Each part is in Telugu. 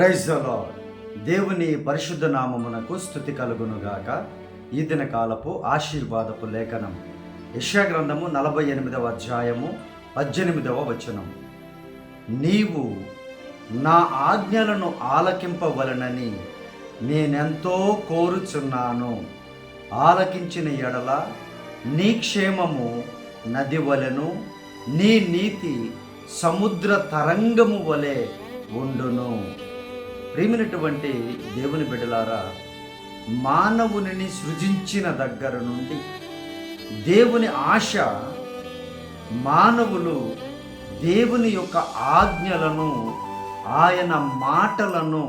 ప్రైజ్ దేవుని పరిశుద్ధ నామమునకు స్థుతి కలుగునుగాక. ఈ దిన కాలపు ఆశీర్వాదపు లేఖనం. యశాగ్రంథము నలభై ఎనిమిదవ అధ్యాయము పద్దెనిమిదవ వచనం. నీవు నా ఆజ్ఞలను ఆలకింపవలనని నేనెంతో కోరుచున్నాను. ఆలకించిన ఎడల నీ క్షేమము నది వలెను నీ నీతి సముద్ర తరంగము వలె ఉండును. ప్రేమినటువంటి దేవుని బిడ్డలారా మానవునిని సృజించిన దగ్గర నుండి దేవుని ఆశ మానవులు దేవుని యొక్క ఆజ్ఞలను ఆయన మాటలను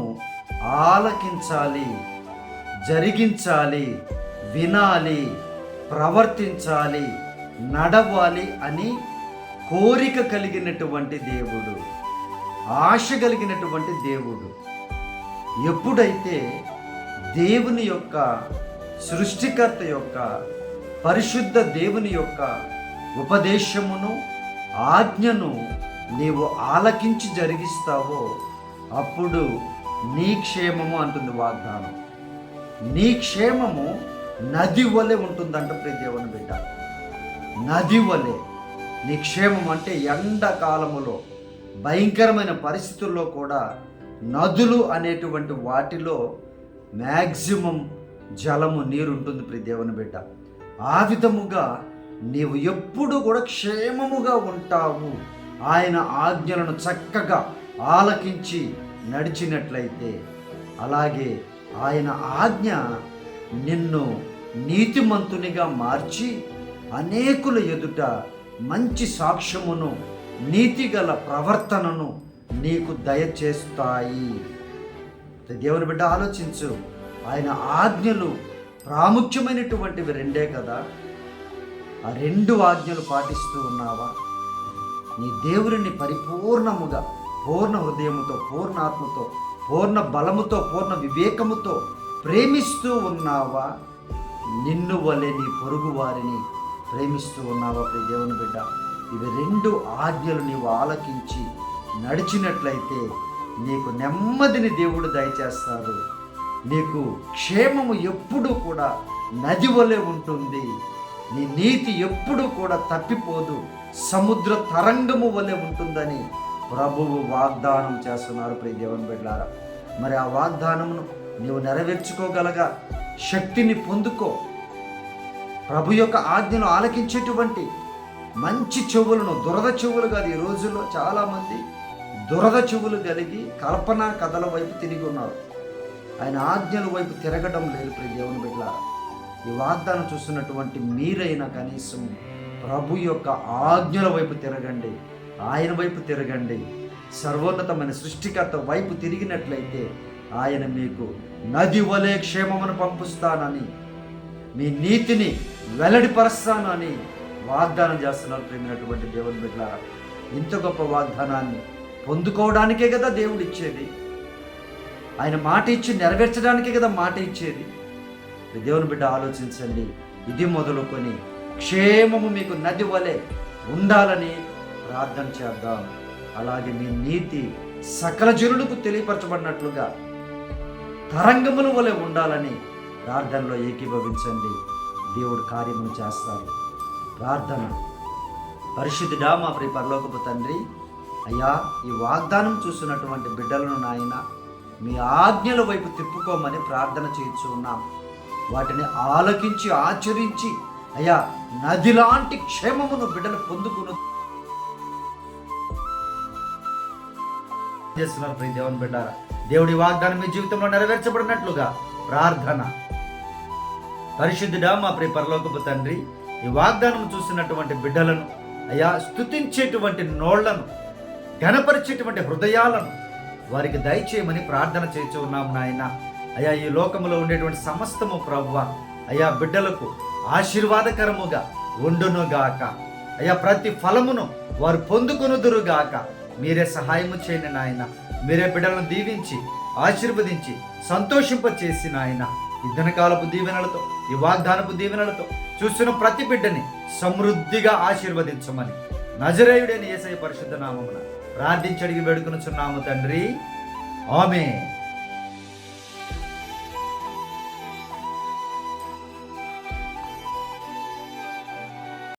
ఆలకించాలి జరిగించాలి వినాలి ప్రవర్తించాలి నడవాలి అని కోరిక కలిగినటువంటి దేవుడు ఆశ కలిగినటువంటి దేవుడు. ఎప్పుడైతే దేవుని యొక్క సృష్టికర్త యొక్క పరిశుద్ధ దేవుని యొక్క ఉపదేశమును ఆజ్ఞను నీవు ఆలకించి జరిగిస్తావో అప్పుడు నీ క్షేమము అంటుంది వాగ్దానం. నీ క్షేమము నది వలె ఉంటుందంట ప్రతి దేవుని బిడ్డ. నది వలె. నీ క్షేమం అంటే ఎండాకాలములో భయంకరమైన పరిస్థితుల్లో కూడా నదులు అనేటువంటి వాటిలో మ్యాక్సిమం జలము నీరు ఉంటుంది ప్రతి దేవుని బిడ్డ. ఆ విధముగా నీవు ఎప్పుడు కూడా క్షేమముగా ఉంటావు. ఆయన ఆజ్ఞలను చక్కగా ఆలకించి నడిచినట్లయితే అలాగే ఆయన ఆజ్ఞ నిన్ను నీతిమంతునిగా మార్చి అనేకుల ఎదుట మంచి సాక్ష్యమును నీతిగల ప్రవర్తనను నీకు దయచేస్తాయి దేవుని బిడ్డ ఆలోచించు. ఆయన ఆజ్ఞలు ప్రాముఖ్యమైనటువంటివి రెండే కదా. ఆ రెండు ఆజ్ఞలు పాటిస్తూ ఉన్నావా? నీ దేవుడిని పరిపూర్ణముగా పూర్ణ హృదయముతో పూర్ణ ఆత్మతో పూర్ణ బలముతో పూర్ణ వివేకముతో ప్రేమిస్తూ ఉన్నావా? నిన్ను వలె నీ పొరుగు వారిని ప్రేమిస్తూ ఉన్నావా ప్రియ దేవుని బిడ్డ? ఇవి రెండు ఆజ్ఞలు నీవు ఆలకించి నడిచినట్లయితే నీకు నెమ్మదిని దేవుడు దయచేస్తారు నీకు క్షేమము ఎప్పుడూ కూడా నది వలె ఉంటుంది. నీ నీతి ఎప్పుడూ కూడా తప్పిపోదు. సముద్ర తరంగము వలె ఉంటుందని ప్రభువు వాగ్దానం చేస్తున్నారు ప్రియ దేవుని బిడ్డారా మరి ఆ వాగ్దానమును నీవు నెరవేర్చుకోగలగా? శక్తిని పొందుకో. ప్రభు యొక్క ఆజ్ఞను ఆలకించేటువంటి మంచి చెవులను దురద చెవులు కాదు. ఈ రోజుల్లో చాలామంది దురద చెవులు కలిగి కల్పన కథల వైపు తిరిగి ఉన్నారు. ఆయన ఆజ్ఞల వైపు తిరగడం లేదు ప్రతి దేవుని బిడ్డ ఈ వాగ్దానం చూస్తున్నటువంటి మీరైనా కనీసం ప్రభు యొక్క ఆజ్ఞల వైపు తిరగండి. ఆయన వైపు తిరగండి. సర్వోన్నతమైన సృష్టికర్త వైపు తిరిగినట్లయితే ఆయన మీకు నది వలె క్షేమమును పంపిస్తానని మీ నీతిని వెల్లడిపరుస్తానని వాగ్దానం చేస్తున్నారు ప్రేమినటువంటి దేవుని బిడ్డ. ఇంత గొప్ప వాగ్దానాన్ని పొందుకోవడానికే కదా దేవుడు ఇచ్చేది. ఆయన మాట ఇచ్చి నెరవేర్చడానికే కదా మాట ఇచ్చేది. దేవుని బిడ్డ ఆలోచించండి. ఇది మొదలుకొని క్షేమము మీకు నది వలె ఉండాలని ప్రార్థన చేద్దాం. అలాగే మీ నీతి సకల జనులకు తెలియపరచబడినట్లుగా తరంగముల వలె ఉండాలని ప్రార్థనలో ఏకీభవించండి. దేవుడు కార్యమును చేస్తారు. ప్రార్థన. పరిశుద్ధుడా మా ప్రి పరలోకపు తండ్రి అయ్యా ఈ వాగ్దానం చూస్తున్నటువంటి బిడ్డలను నాయన మీ ఆజ్ఞల వైపు తిప్పుకోమని ప్రార్థన చేయించు ఉన్నాం. వాటిని ఆలకించి ఆచరించి అయ్యా నది లాంటి క్షేమమును బిడ్డలు పొందుకును. చేస్తున్నారు దేవుని బిడ్డారా దేవుడి వాగ్దానం మీ జీవితంలో నెరవేర్చబడినట్లుగా ప్రార్థన. పరిశుద్ధుడా మా ప్రియ పరలోకపు తండ్రి ఈ వాగ్దానం చూసినటువంటి బిడ్డలను అయా స్థుతించేటువంటి నోళ్ళను ఘనపరిచేటువంటి హృదయాలను వారికి దయచేయమని ప్రార్థన చేసి ఉన్నాం నాయన. అయ్యా ఈ లోకంలో ఉండేటువంటి సమస్తము ప్రవ్వ అయా బిడ్డలకు ఆశీర్వాదకరముగా ఉండునుగాక. అయ్యా ప్రతి ఫలమును వారు పొందుకొనుదురుగాక. మీరే సహాయము చేయండి నాయన. మీరే బిడ్డలను దీవించి ఆశీర్వదించి సంతోషింపచేసి నాయన. ఈ దీవెనలతో ఈ వాగ్దానపు దీవెనలతో చూస్తున్న ప్రతి బిడ్డని సమృద్ధిగా ఆశీర్వదించమని నజరేయుడైన ఏసై పరిశుద్ధ నామమున ప్రార్థించడిగి వేడుకొనుచున్నాము తండ్రి. ఆమె